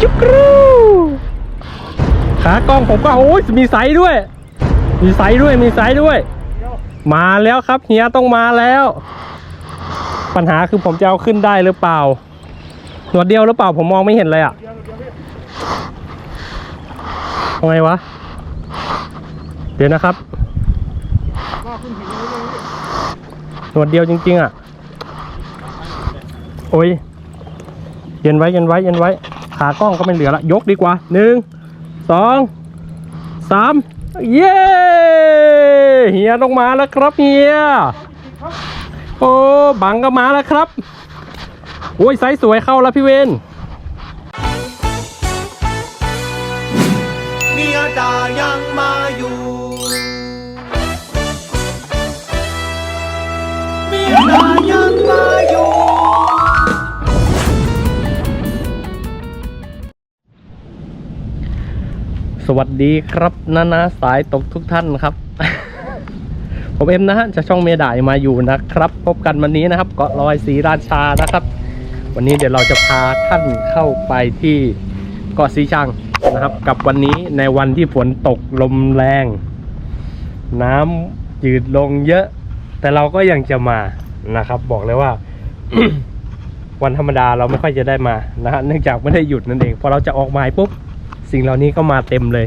จุ๊กรูขากล้องผมก็โอ้ยมีไซส์ด้วย มีไซส์ด้วยมีไซส์ด้วย มาแล้วครับเฮียต้องมาแล้ว ปัญหาคือผมจะเอาขึ้นได้หรือเปล่าหนวดเดียวหรือเปล่าผมมองไม่เห็นเลยอะทำไงวะ เดี๋ยวนะครับหนวดเดียวจริง ๆ อะ โอ้ย เย็นไว้เย็นไว้เย็นไว้ ขากล้องก็ไม่เหลือละยกดีกว่าหนึ่งสองสามเย้เฮียต้องมาแล้วครับเฮียโอ้บังก็มาแล้วครับโอ้ยไซส์สวยเข้าแล้วพี่เวนเมียด่ายังมาอยู่ สวัสดีครับนานาสายตกทุกท่านครับ ผมเอ็มนะฮะจะช่องเมดายมาอยู่นะครับ พบกันวันนี้นะครับเกาะลอยศรีราชานะครับ วันนี้เดี๋ยวเราจะพาท่านเข้าไปที่เกาะสีชังนะครับ กับวันนี้ในวันที่ฝนตกลมแรง น้ำจืดลงเยอะ แต่เราก็ยังจะมานะครับ บอกเลยว่าวันธรรมดาเราไม่ค่อยจะได้มานะฮะเนื่องจากไม่ได้หยุดนั่นเองพอเราจะออกหมายปุ๊บ สิ่งเหล่านี้ก็มาเต็มเลย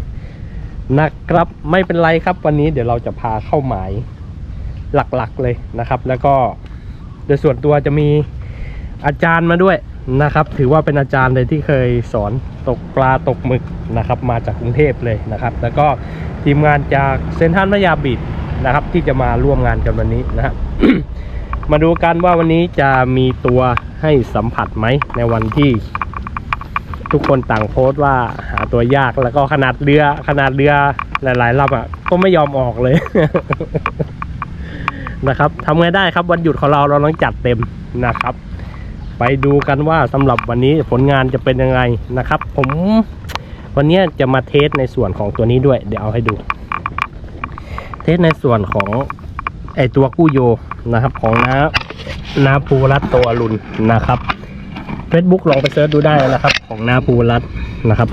นะครับไม่เป็นไรครับวันนี้เดี๋ยวเราจะพาเข้าหมายหลักๆเลยนะครับ แล้วก็โดยส่วนตัวจะมีอาจารย์มาด้วยนะครับ ถือว่าเป็นอาจารย์เลยที่เคยสอนตกปลาตกหมึกนะครับ มาจากกรุงเทพเลยนะครับ แล้วก็ทีมงานจากเซนทรัลมายาบิดนะครับ ที่จะมาร่วมงานกันวันนี้นะครับมาดูกันว่าวันนี้จะมีตัวให้สัมผัสไหมในวันที่ ทุกคนต่างโพสต์ว่าหาตัวยากแล้วก็ขนาดเรือขนาดเรือหลายๆลำอะ ก็ไม่ยอมออกเลย นะครับทำไงได้ครับวันหยุดของเราเราต้องจัดเต็มนะครับ ไปดูกันว่าสำหรับวันนี้ผลงานจะเป็นยังไงนะครับ ผมวันนี้จะมาเทสในส่วนของตัวนี้ด้วย เดี๋ยวเอาให้ดู เทสในส่วนของไอตัวกู้โยนะครับ ของน้านาภูรัตน์โตอรุณนะครับ Facebook ลองไปเซิร์ชดูได้นะครับ ของนาภูรัตนะครับ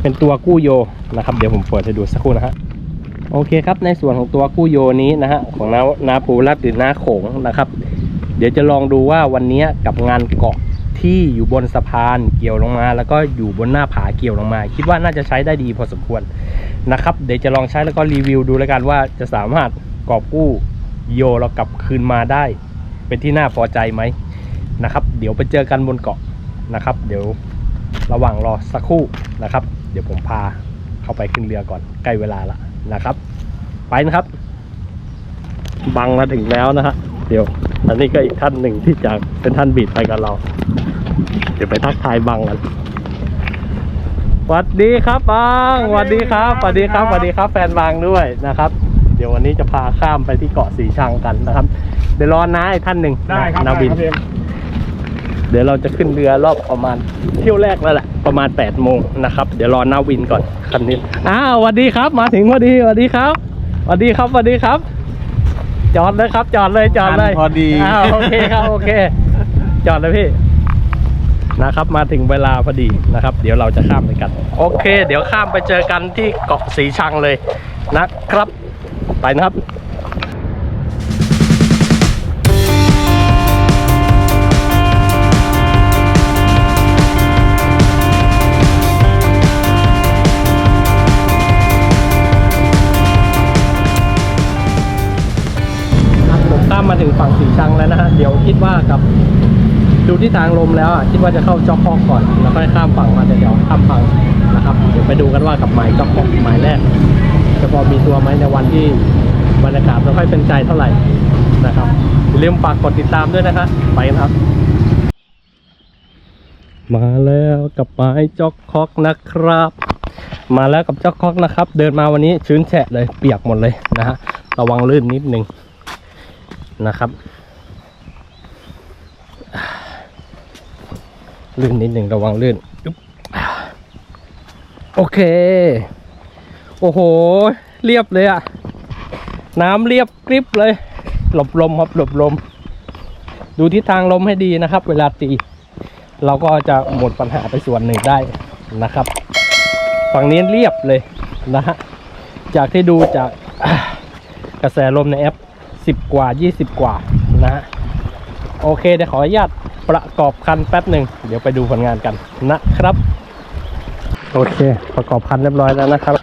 เป็นตัวกู้โยนะครับ เดี๋ยวผมเปิดให้ดูสักครู่นะฮะโอเคครับในส่วนของตัวกู้โยนี้นะฮะของนานาภูรัตหรือนาโขงนะครับ เดี๋ยวจะลองดูว่าวันนี้กับงานเกาะที่อยู่บนสะพานเกี่ยวลงมา แล้วก็อยู่บนหน้าผาเกี่ยวลงมา คิดว่าน่าจะใช้ได้ดีพอสมควรนะครับ เดี๋ยวจะลองใช้แล้วก็รีวิวดูแล้วกันว่าจะสามารถกอบกู้โยเรากลับคืนมาได้ เป็นที่น่าพอใจไหม นะครับ เดี๋ยวไปเจอกันบนเกาะนะครับ เดี๋ยวระหว่างรอสักครู่นะครับ เดี๋ยวผมพาเข้าไปขึ้นเรือก่อนใกล้เวลาละนะครับ ไปนะครับ บังมาถึงแล้วนะฮะเดี๋ยวอันนี้ก็อีกท่านหนึ่งที่จะเป็นท่านบีดไปกับเรา เดี๋ยวไปทักทายบังกันสวัสดีครับบังสวัสดีครับสวัสดีครับสวัสดีครับ แฟนบังด้วยนะครับ เดี๋ยววันนี้จะพาข้ามไปที่เกาะสีชังกันนะครับ เดี๋ยวรอน้าอีกท่านหนึ่งได้ครับนาวินได้ครับ เดี๋ยวเราจะขึ้นเรือรอบประมาณเที่ยวแรกแล้วแหละประมาณ8ปดโมงนะครับ เดี๋ยวรอนาวินก่อนคันนี้อ้าวสวัสดีครับ มาถึงพอดีสวัสดีครับสวัสดีครับสวัสดีครับ จอดเลยครับ จอดเลยจอดเลยทันพอดีอ้าวโอเคครับโอเค จอดเลยพี่นะครับ มาถึงเวลาพอดีนะครับ เดี๋ยวเราจะข้ามไปกัน โอเค เดี๋ยวข้ามไปเจอกันที่เกาะสีชังเลยนะครับ ไปนะครับครับ ดังแล้วนะฮะเดี๋ยวคิดว่ากับดูที่ทางลมแล้วอะคิดว่าจะเข้าจ็อกฮอกก่อน แล้วค่อยข้ามฝั่งมาเดี๋ยวข้ามฝั่งนะครับเดี๋ยวไปดูกันว่ากับหมายจ็อกฮอกหมายแรกจะพอมีตัวไหมในวันที่บรรยากาศไม่ค่อยเป็นใจเท่าไหร่นะครับอย่าลืมฝากกดติดตามด้วยนะครับไปครับ มาแล้วกับไม้จ็อกฮอกนะครับ มาแล้วกับจ็อกฮอกนะครับ เดินมาวันนี้ชื้นแฉะเลยเปียกหมดเลยนะฮะระวังลื่นนิดนึงนะครับ ลื่นนิดหนึ่งระวังลื่นโอเค โอ้โห เรียบเลยอะน้ำเรียบกริบเลย หลบลมครับหลบลม ดูทิศทางลมให้ดีนะครับ เวลาตี เราก็จะหมดปัญหาไปส่วนหนึ่งได้นะครับ ฝั่งนี้เรียบเลยนะฮะ จากที่ดูจากกระแสลมในแอป 10 กว่า 20 กว่านะฮะ โอเคเดี๋ยวขออนุญาตประกอบคันแป๊บหนึ่งเดี๋ยวไปดูผลงานกันนะครับ โอเค ประกอบคันเรียบร้อยแล้วนะครับ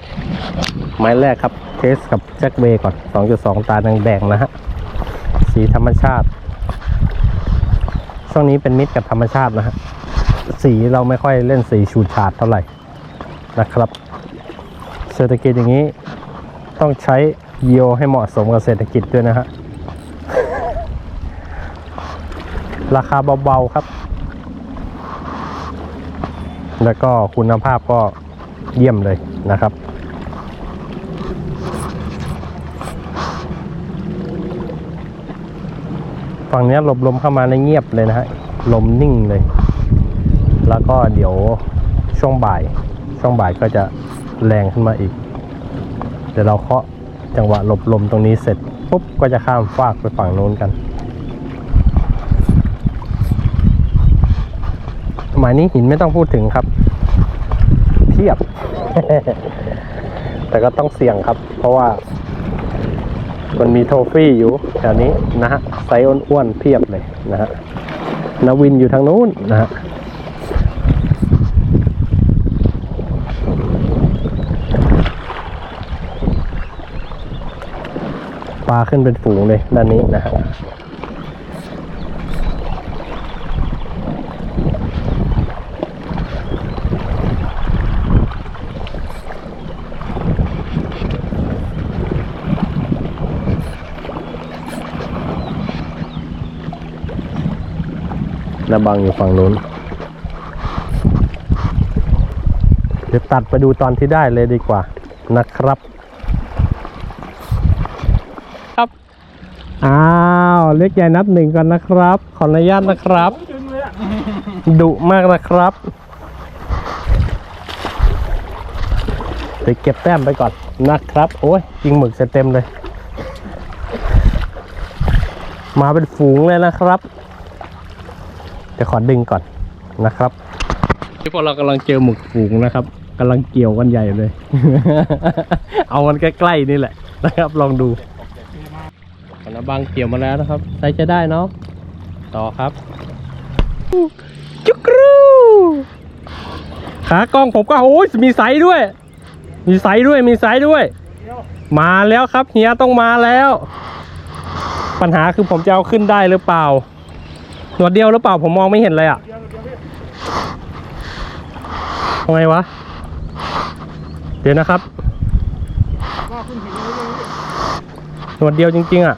ไม้แรกครับเทสกับแจ็คเวย์ก่อน 2.2 ตาแดงๆนะฮะสีธรรมชาติ ช่วงนี้เป็นมิตรกับธรรมชาตินะฮะสีเราไม่ค่อยเล่นสีชูดฉาดเท่าไหร่นะครับ เศรษฐกิจอย่างนี้ต้องใช้เยียวให้เหมาะสมกับเศรษฐกิจด้วยนะฮะ ราคาเบาๆครับ แล้วก็คุณภาพก็เยี่ยมเลยนะครับ ฝั่งนี้ยลมลมเข้ามาในเงียบเลยนะฮะ ลมนิ่งเลย แล้วก็เดี๋ยวช่วงบ่าย ช่วงบ่ายก็จะแรงขึ้นมาอีก เดี๋ยวเราเคาะจังหวะหลบลมตรงนี้เสร็จปุ๊บก็จะข้ามฟากไปฝั่งโน้นกัน มายนี้หินไม่ต้องพูดถึงครับเพียบ แต่ก็ต้องเสี่ยงครับ เพราะว่า มันมีโทฟี่อยู่แถวนี้นะฮะไซอ้วนๆเพียบเลยนะฮะนวินอยู่ทางนู้นนะฮะปลาขึ้นเป็นฝูงเลยด้านนี้นะฮะ นาบังอยู่ฝั่งนู้น เดี๋ยวตัดไปดูตอนที่ได้เลยดีกว่านะครับ ครับ อ้าว เล็กใหญ่นับหนึ่งก่อนนะครับ ขออนุญาตนะครับ ดุมากนะครับไปเก็บแต้มไปก่อนนะครับ โอ้ยยิงหมึกเสร็จเต็มเลย มาเป็นฝูงเลยนะครับ เดี๋ยวขอดึงก่อนนะครับที่พวกเรากำลังเจอหมึกฝูงนะครับกำลังเกี่ยวกันใหญ่เลย เอามันใกล้ๆนี่แหละนะครับ ลองดูขณะบางเกี่ยวมาแล้วนะครับใส่จะได้เนาะต่อครับ จุกรูขากล้องผมก็โอ้ยมีไซส์ด้วย มีไซส์ด้วยมีไซส์ด้วย มาแล้วครับเฮียต้องมาแล้ว ปัญหาคือผมจะเอาขึ้นได้หรือเปล่า หนวดเดียวหรือเปล่าผมมองไม่เห็นเลยอะทำไมวะ เดี๋ยวนะครับหนวดเดียวจริง ๆ อะ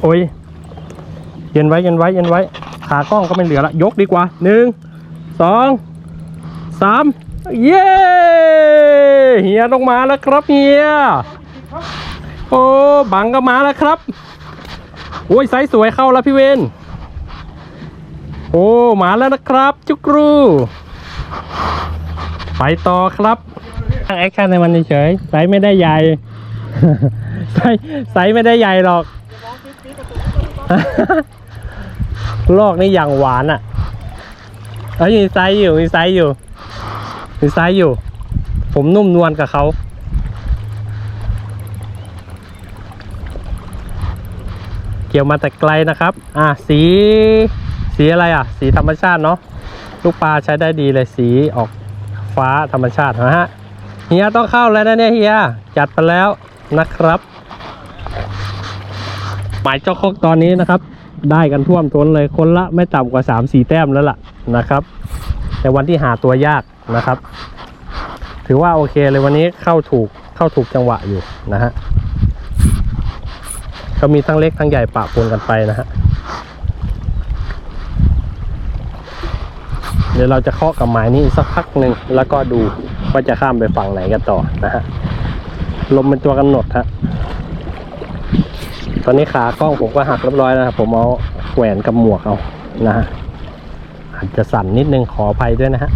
โอ้ยเย็นไว้เย็นไว้เย็นไว้ ขากล้องก็ไม่เหลือละ ยกดีกว่าหนึ่งสองสามเย้เฮียต้องมาแล้วครับเฮียโอ้บังก็มาแล้วครับ โอ้ยไซส์สวยเข้าแล้วพี่เวนโอ้มาแล้วนะครับ จุกรูไปต่อครับตั้งแอคชั่นในมันเฉยไซส์ไม่ได้ใหญ่ไซส์ไซส์ไม่ได้ใหญ่หรอกลอกนี่อย่างหวานอะเอ้ยมีไซส์อยู่มีไซส์อยู่มีไซส์อยู่ ผมนุ่มนวลกับเขา เกี่ยวมาแต่ไกลนะครับ อะสีสีอะไรอะ สีธรรมชาติเนาะลูกปลาใช้ได้ดีเลยสีออกฟ้าธรรมชาตินะฮะเฮียต้องเข้าแล้วนะเนี่ยเฮียจัดไปแล้วนะครับ หมายเจ้าคกตอนนี้นะครับ ได้กันท่วมท้นเลยคนละไม่ต่ำกว่า3ามสี่แต้มแล้วล่ะนะครับในวันที่หาตัวยากนะครับ ถือว่าโอเคเลยวันนี้เข้าถูกเข้าถูกจังหวะอยู่นะฮะ ก็มีทั้งเล็กทั้งใหญ่ปะปนกันไปนะฮะเดี๋ยวเราจะเคาะกับไม้นี้สักพักหนึ่งแล้วก็ดูว่าจะข้ามไปฝั่งไหนกันต่อนะฮะลมเป็นตัวกำหนดฮะตอนนี้ขากล้องผมก็หักเรียบร้อยแล้วครับผมเอาแหวนกับหมวกเอานะฮะอาจจะสั่นนิดนึงขออภัยด้วยนะฮะ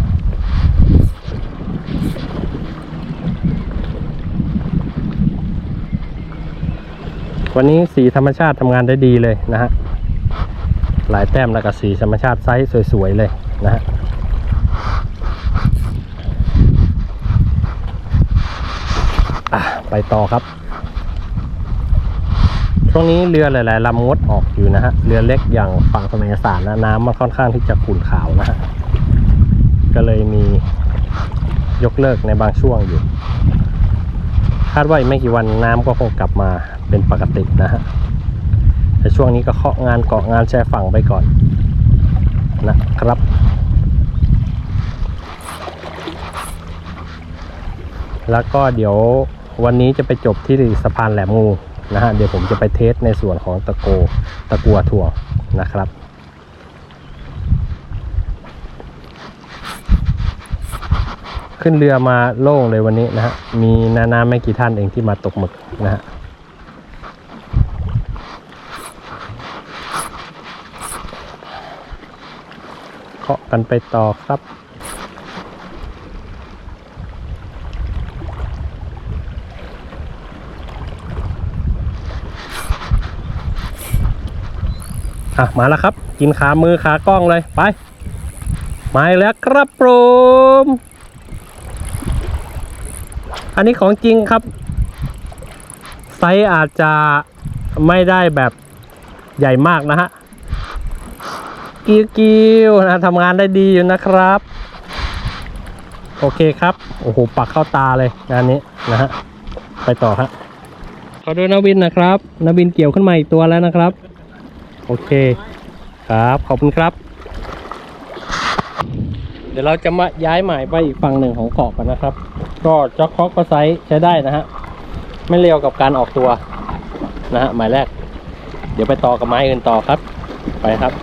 วันนี้สีธรรมชาติทำงานได้ดีเลยนะฮะหลายแต้มแล้วก็สีธรรมชาติไซส์สวยๆเลยนะฮะไปต่อครับ ช่วงนี้เรือหลายๆลำงดออกอยู่นะฮะ เรือเล็กอย่างฝั่งสมัยสารนะน้ำมันค่อนข้างที่จะขุ่นขาวนะฮะ ก็เลยมียกเลิกในบางช่วงอยู่ คาดว่าอีกไม่กี่วันน้ำก็คงกลับมา เป็นปกตินะฮะแต่ช่วงนี้ก็เคาะงานเกาะงานแช่ฝั่งไปก่อนนะครับแล้วก็เดี๋ยววันนี้จะไปจบที่สะพานแหลมงูนะฮะเดี๋ยวผมจะไปเทสในส่วนของตะโกตะกัวถั่วนะครับ ขึ้นเรือมาโล่งเลยวันนี้นะฮะมีนานาไม่กี่ท่านเองที่มาตกหมึกนะฮะ เคาะกันไปต่อครับ อะ มาแล้วครับ กินขามือขากล้องเลย ไป มาแล้วครับผมอันนี้ของจริงครับ ไซส์อาจจะไม่ได้แบบใหญ่มากนะฮะ กิ้วกิ้วนะทำงานได้ดีอยู่นะครับ โอเคครับ โอ้โห ปักเข้าตาเลยงานนี้นะฮะ ไปต่อฮะ ขอดูนาวินนะครับนาวินเกี่ยวขึ้นมาอีกตัวแล้วนะครับ โอเค ครับ ขอบคุณครับ เดี๋ยวเราจะมาย้ายหมายไปอีกฝั่งหนึ่งของเกาะกันนะครับ ก็จ็อกคอกก็ไซส์ใช้ได้นะฮะ ไม่เร็วกับการออกตัวนะฮะ หมายแรก เดี๋ยวไปต่อกับไม้อื่นต่อครับ ไปครับ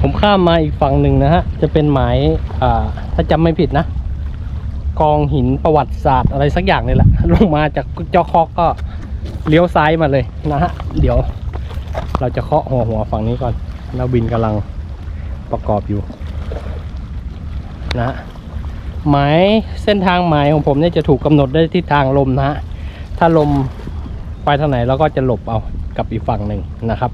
ผมข้ามมาอีกฝั่งหนึ่งนะฮะ จะเป็นหมายอ่าถ้าจำไม่ผิดนะ กองหินประวัติศาสตร์อะไรสักอย่างนี่แหละ ลงมาจากจอคอกก็เลี้ยวซ้ายมาเลยนะฮะ เดี๋ยว เราจะเคาะหัวหัวฝั่งนี้ก่อนนาวินกำลังประกอบอยู่ นะฮะหมายเส้นทางหมายของผมเนี่ยจะถูกกำหนดได้ทิศทางลมนะฮะ ถ้าลมไปทางไหนเราก็จะหลบเอากับอีกฝั่งหนึ่งนะครับ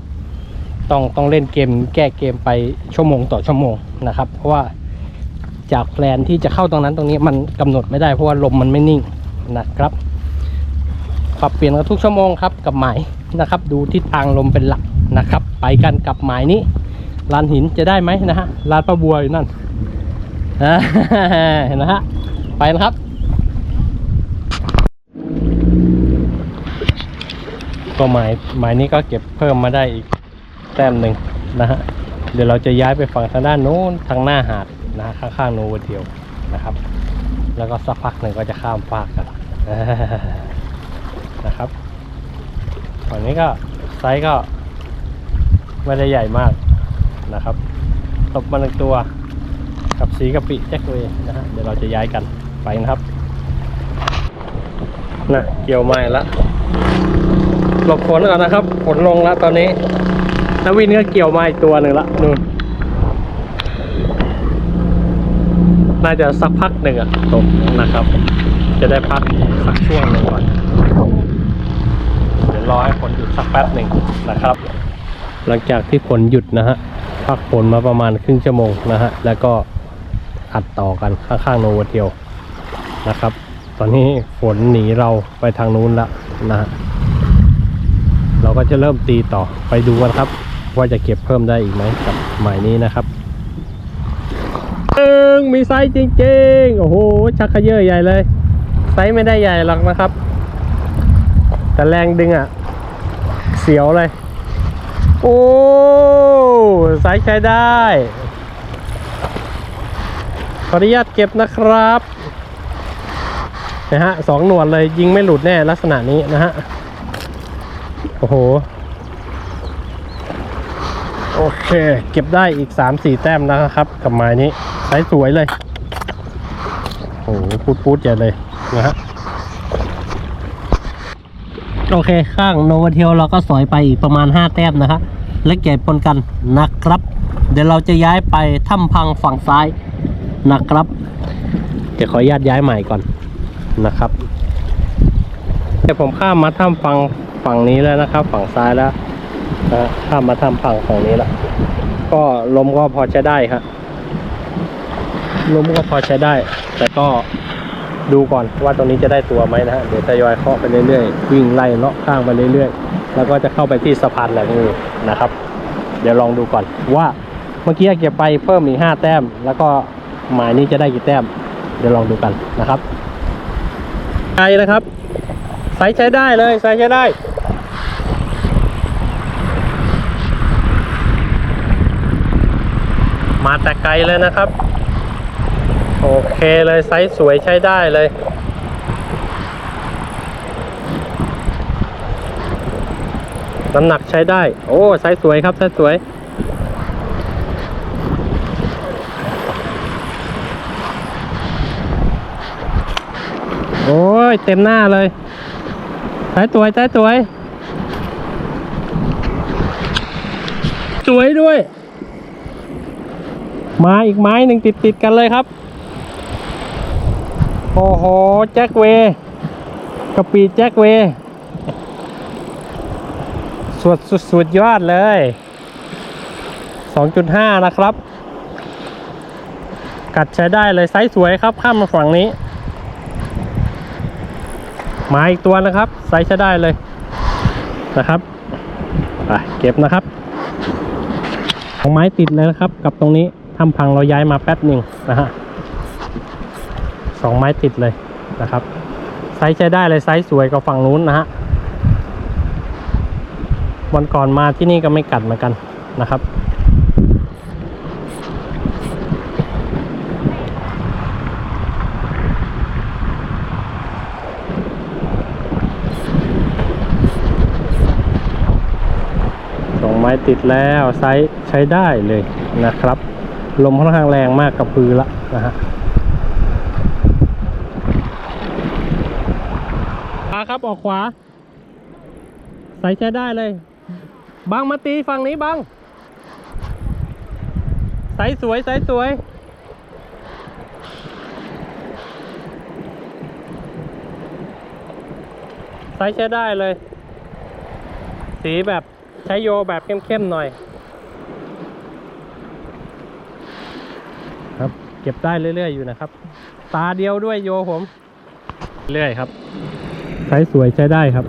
ต้องต้องเล่นเกมแก้เกมไปชั่วโมงต่อชั่วโมงนะครับ เพราะว่าจากแพลนที่จะเข้าตรงนั้นตรงนี้มันกำหนดไม่ได้เพราะว่าลมมันไม่นิ่งนะครับปรับเปลี่ยนกันทุกชั่วโมงครับกับหมายนะครับ ดูทิศทางลมเป็นหลักนะครับ ไปกันกับหมายนี้ลานหินจะได้ไหมนะฮะลานประบัวอยู่นั่นเห็นนะฮะไปนะครับก็หมายหมายนี้ก็เก็บเพิ่มมาได้อีก แต้มหนึ่งนะฮะเดี๋ยวเราจะย้ายไปฝั่งทางด้านโน้นทางหน้าหาดนะฮะข้างๆโนโวเทียวนะครับ แล้วก็สักพักหนึ่งก็จะข้ามฟากกันนะครับฝั่งนี้ก็ไซส์ก็ไม่ได้ใหญ่มากนะครับตบมาหนึ่งตัวกับสีกะปิแจ็คเวย์นะฮะเดี๋ยวเราจะย้ายกันไปนะครับนะเกี่ยวไม้ละหลบฝนก่อนนะครับฝนลงแล้วตอนนี้ นวินก็เกี่ยวมาอีกตัวหนึ่งละนู่นน่าจะสักพักหนึ่งอะตกนะครับ จะได้พักสักช่วงหนึ่งก่อนเดี๋ยวรอให้ฝนหยุดสักแป๊บหนึ่งนะครับ หลังจากที่ฝนหยุดนะฮะพักฝนมาประมาณครึ่งชั่วโมงนะฮะแล้วก็อัดต่อกันข้างๆโนวเทียวนะครับ ตอนนี้ฝนหนีเราไปทางนู้นล้วนะฮะเราก็จะเริ่มตีต่อไปดูกันครับ ว่าจะเก็บเพิ่มได้อีกไหมกับหมายนี้นะครับเอิงมีไซส์จริงๆ โอ้โห ชักขยเยอะใหญ่เลย ไซส์ไม่ได้ใหญ่หรอกนะครับ แต่แรงดึงอะ เสียวเลย โอ้ไซส์ใช้ได้ ขออนุญาตเก็บนะครับนะฮะสองหนวดเลยยิงไม่หลุดแน่ลักษณะนี้นะฮะ โอ้โห โอเค เก็บได้อีก 3-4 แต้มแล้วนะครับ กับไม้นี้ใช้สวยเลย โอ้โหพูดพูดใหญ่เลยนะฮะโอเค ข้างโนวาเทียลเราก็สอยไปอีกประมาณ 5 แต้มนะครับและเก็บปนกันนะครับ เดี๋ยวเราจะย้ายไปถ้ำพังฝั่งซ้ายนะครับ เดี๋ยวขออนุญาตย้ายใหม่ก่อนนะครับเดี๋ยวผมข้ามมาถ้ำฝั่งฝั่งนี้แล้วนะครับ ฝั่งซ้ายแล้ว นะข้ามมาทำฝั่งฝั่งนี้ละก็ลมก็พอใช้ได้ครับลมก็พอใช้ได้ แต่ก็ดูก่อนว่าตรงนี้จะได้ตัวไหมนะฮะเดี๋ยวทยอยเคาะไปเรื่อยๆวิ่งไล่เลาะข้างไปเรื่อยๆ แล้วก็จะเข้าไปที่สะพานแหลมงูนะครับ เดี๋ยวลองดูก่อนว่าเมื่อกี้เก็บไปเพิ่มอีกห้าแต้ม แล้วก็หมายนี้จะได้กี่แต้ม เดี๋ยวลองดูกันนะครับไกลนะครับไซส์ใช้ได้เลยไซส์ใช้ได้ มาแต่ไกลเลยนะครับ โอเคเลยไซส์สวยใช้ได้เลยน้ำหนักใช้ได้ โอ้ไซส์สวยครับไซส์สวย โอ้ย เต็มหน้าเลยไซส์สวยไซส์สวย สวยด้วย มาอีกไม้หนึ่งติดติดกันเลยครับ โอ้โห แจ็คเวย์กะปีแจ็คเวย์สุดสุดสุดยอดเลย 2.5 นะครับ กัดใช้ได้เลยไซส์สวยครับ ข้ามมาฝั่งนี้ มาอีกตัวนะครับ ไซส์ใช้ได้เลยนะครับไปเก็บนะครับสองไม้ติดเลยนะครับกับตรงนี้ ทำพังเราย้ายมาแป๊บหนึ่งนะฮะสองไม้ติดเลยนะครับ ไซส์ใช้ได้เลยไซส์สวยกว่าฝั่งนู้นนะฮะวันก่อนมาที่นี่ก็ไม่กัดเหมือนกันนะครับสองไม้ติดแล้วไซส์ใช้ได้เลยนะครับ ลมค่อนข้างแรงมากกับพือละนะฮะขวาครับออกขวาไซส์ใช้ได้เลย บังมาตีฝั่งนี้บังไซส์สวยไซส์สวยไซส์ใช้ได้เลย สีแบบใช้โยแบบเข้มๆหน่อย ครับ เก็บได้เรื่อยๆอยู่นะครับ ตาเดียวด้วยโยผม เรื่อยครับใช้สวยใช้ได้ครับ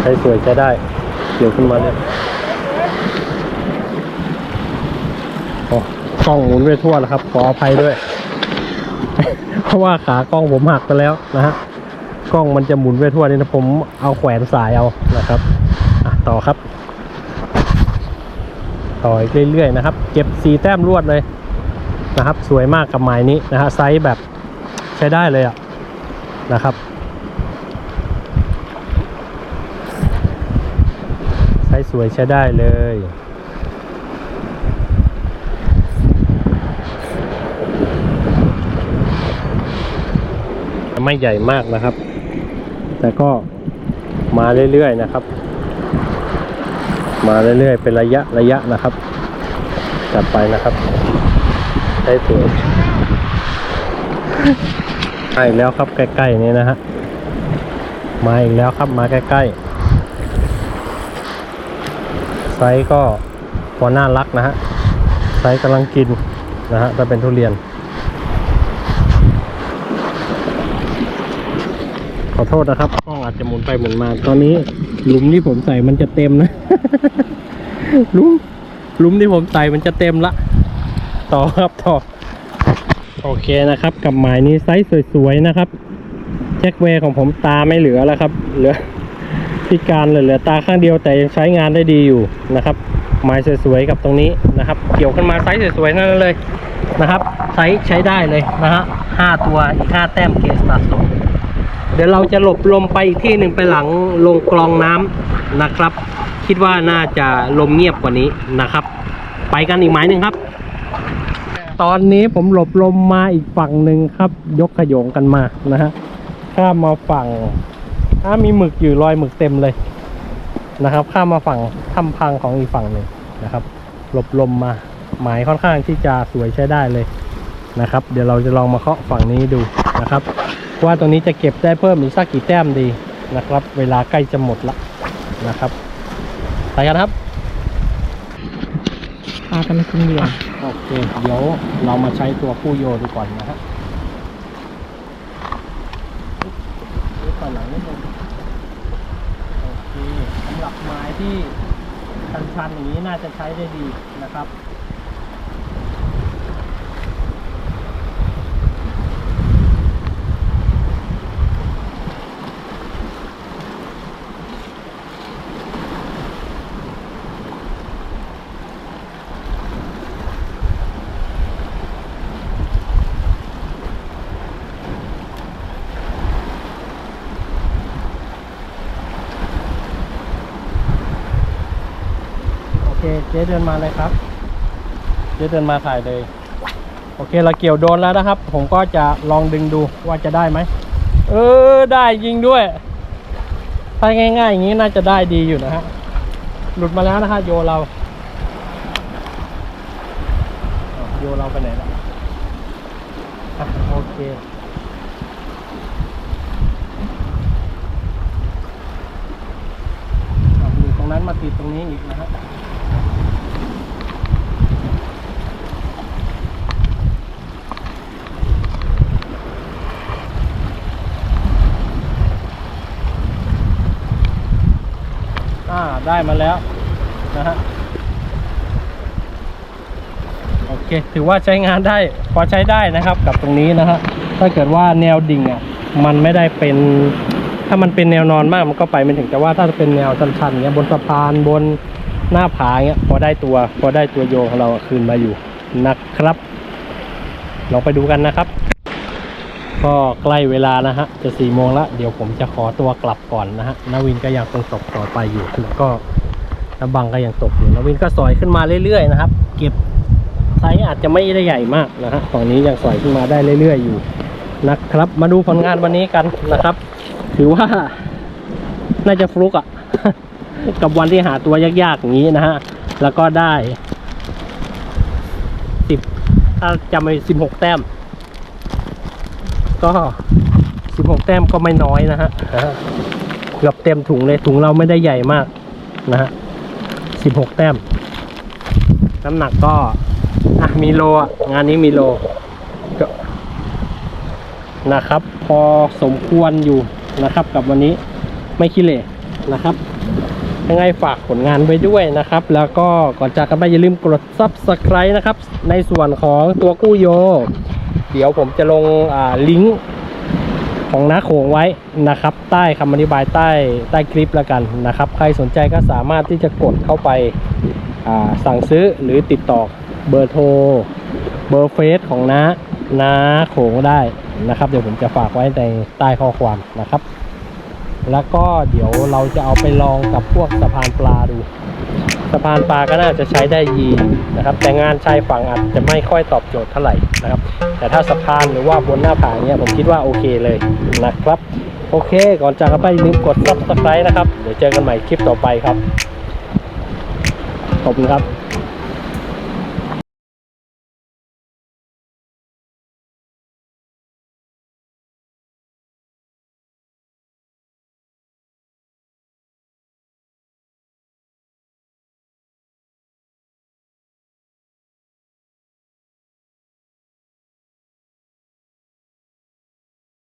ใช้สวยใช้ได้เกี่ยวขึ้นมาเลยโอ้กล้องหมุนไปทั่วแล้วครับ ขออภัยด้วย เพราะว่าขากล้องผมหักไปแล้วนะฮะกล้องมันจะหมุนไปทั่วนี่นะผมเอาแขวนสายเอานะครับ อะ ต่อครับ ต่อเรื่อยๆนะครับ เก็บสีแต้มรวดเลยนะครับ สวยมากกับไม้นี้นะฮะไซส์แบบใช้ได้เลยอะนะครับไซส์สวยใช้ได้เลยไม่ใหญ่มากนะครับ แต่ก็มาเรื่อยๆนะครับ มาเรื่อยๆ เป็นระยะระยะนะครับจัดไปนะครับ ได้สวยมาอีกแล้วครับ ใกล้ๆนี้นะฮะมาอีกแล้วครับมาใกล้ๆไซส์ก็พอน่ารักนะฮะไซส์กำลังกินนะฮะถ้าเป็นทุเรียน ขอโทษนะครับ จะหมุนไปหมุนมา ตอนนี้หลุมที่ผมใส่มันจะเต็มนะ หลุมหลุมที่ผมใส่มันจะเต็มละ ต่อครับต่อ โอเคนะครับ กับหมายนี้ไซส์สวยๆนะครับแจ็คเวย์ของผมตาไม่เหลือแล้วครับ เหลือพิการเหลือเหลือตาข้างเดียวแต่ยังใช้งานได้ดีอยู่นะครับหมายสวยๆกับตรงนี้นะครับ เกี่ยวขึ้นมาไซส์สวยๆนั่นเลยนะครับ ไซส์ใช้ได้เลยนะฮะห้าตัวอีกห้าแต้มเกสตัดส่ง เดี๋ยวเราจะหลบลมไปอีกที่หนึ่งไปหลังลงกรองน้ำนะครับ คิดว่าน่าจะลมเงียบกว่านี้นะครับ ไปกันอีกหมายหนึ่งครับ ตอนนี้ผมหลบลมมาอีกฝั่งหนึ่งครับ ยกขยงกันมานะฮะข้ามมาฝั่งถ้ามีหมึกอยู่รอยหมึกเต็มเลยนะครับ ข้ามมาฝั่งถ้ำพังของอีกฝั่งหนึ่งนะครับ หลบลมมาหมายค่อนข้างที่จะสวยใช้ได้เลยนะครับ เดี๋ยวเราจะลองมาเคาะฝั่งนี้ดูนะครับ ว่าตรงนี้จะเก็บได้เพิ่มอีกสักกี่แต้มดีนะครับ เวลาใกล้จะหมดละนะครับไปกันครับพากันมากินเหยื่อโอเค เดี๋ยวเรามาใช้ตัวผู้โยดีก่อนนะฮะดูก่อนหลังนิดนึงโอเคสำหรับไม้ที่ชันๆอย่างนี้น่าจะใช้ได้ดีนะครับ จ๊เดินมาเลยครับ เจ๊เดินมาถ่ายเลย โอเคเราเกี่ยวโดนแล้วนะครับ ผมก็จะลองดึงดูว่าจะได้ไหม เออ ได้ยิงด้วย ถ้าง่ายๆอย่างนี้น่าจะได้ดีอยู่นะฮะ หลุดมาแล้วนะฮะโยเรา โยเราไปไหนแล้วอะโอเคอยู่ตรงนั้นมาติดตรงนี้อีกนะฮะอ่า ได้มาแล้วนะฮะโอเค ถือว่าใช้งานได้พอใช้ได้นะครับกับตรงนี้นะฮะถ้าเกิดว่าแนวดิ่งอะมันไม่ได้เป็น ถ้ามันเป็นแนวนอนมากมันก็ไปไม่ถึงแต่ว่าถ้าเป็นแนวชันๆเงี้ยบนสะพานบนหน้าผาเงี้ยพอได้ตัวพอได้ตัวโยของเราคืนมาอยู่นะครับ ลองไปดูกันนะครับ ก็ใกล้เวลานะฮะ จะสี่โมงละ เดี๋ยวผมจะขอตัวกลับก่อนนะฮะนวินก็ยังคงตกต่อไปอยู่ แล้วก็น้ำบังก็ยังตกอยู่นวินก็สอยขึ้นมาเรื่อยๆนะครับ เก็บไซส์อาจจะไม่ได้ใหญ่มากนะฮะฝั่งนี้ยังสอยขึ้นมาได้เรื่อยๆอยู่นะครับ มาดูผลงานวันนี้กันนะครับ ถือว่าน่าจะฟลุกอะกับวันที่หาตัวยากๆอย่างนี้นะฮะ แล้วก็ได้สิบถ้าจำไม่สิบหกแต้ม ก็ 16 แต้มก็ไม่น้อยนะฮะเกือบเต็มถุงเลยถุงเราไม่ได้ใหญ่มากนะฮะ 16 แต้ม น้ำหนักก็อะมีโลอะงานนี้มีโลก็นะครับ พอสมควรอยู่นะครับกับวันนี้ไม่ขี้เหร่นะครับยังไงฝากผลงานไว้ด้วยนะครับ แล้วก็ก่อนจากกันไปอย่าลืมกด subscribe นะครับ ในส่วนของตัวกู้โย เดี๋ยวผมจะลงลิงก์ของน้าโขงไว้นะครับ ใต้คำอธิบายใต้ใต้คลิปแล้วกันนะครับ ใครสนใจก็สามารถที่จะกดเข้าไปาสั่งซื้อหรือติดต่อเบอร์โทรเบอร์เฟซของน้าน้าโขงได้นะครับ เดี๋ยวผมจะฝากไว้ในใต้ข้อความนะครับ แล้วก็เดี๋ยวเราจะเอาไปลองกับพวกสะพานปลาดู สะพานปลาก็น่าจะใช้ได้ยีนะครับ แต่งานชายฝั่งอาจจะไม่ค่อยตอบโจทย์เท่าไหร่นะครับ แต่ถ้าสะพานหรือว่าบนหน้าผาเนี้ยผมคิดว่าโอเคเลยนะครับ โอเค ก่อนจากกันไปอย่าลืมกด subscribe นะครับ เดี๋ยวเจอกันใหม่คลิปต่อไปครับ ขอบคุณครับ